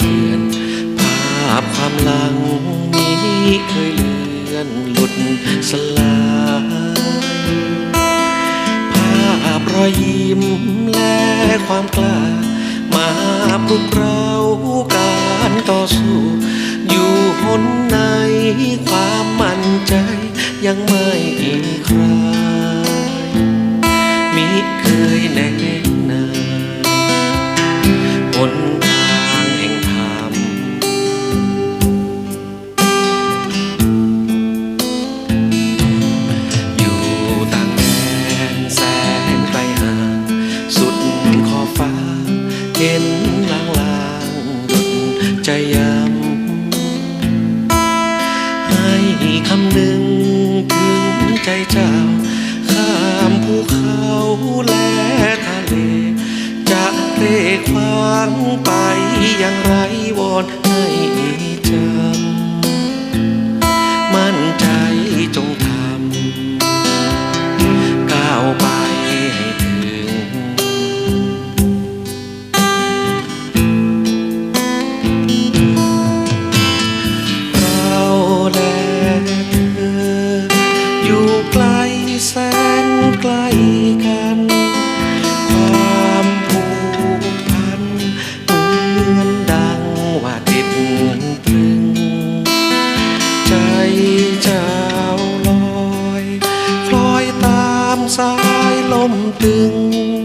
เดือน ภาพความหลังนี้เคยเลือนหลุดสลายภาพรอยยิ้มและความกล้า มาปลุกเราการต่อสู้ อยู่หนในความมั่นใจยังไม่อีกครั้ง แลทะเล จะเร่ควางไปอย่างไรวอนให้ ล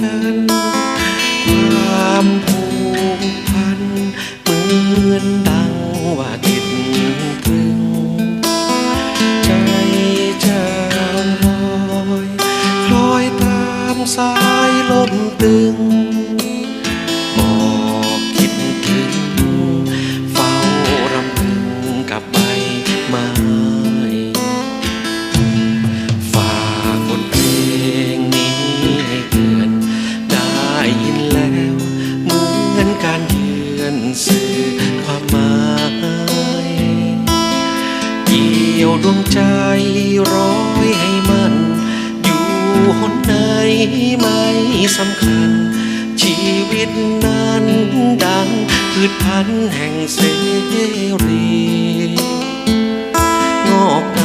กัน ความผูกพันเหมือนดังว่าติดตรึง ใจจ้าลอยคล้อยตามสายลมตึงื่อความหมายเกี่ยวดวงใจร้อยให้มัน อยู่หนไหนไม่สำคัญ ชีวิตนั้นดังพืชพันแห่งเสรีงอก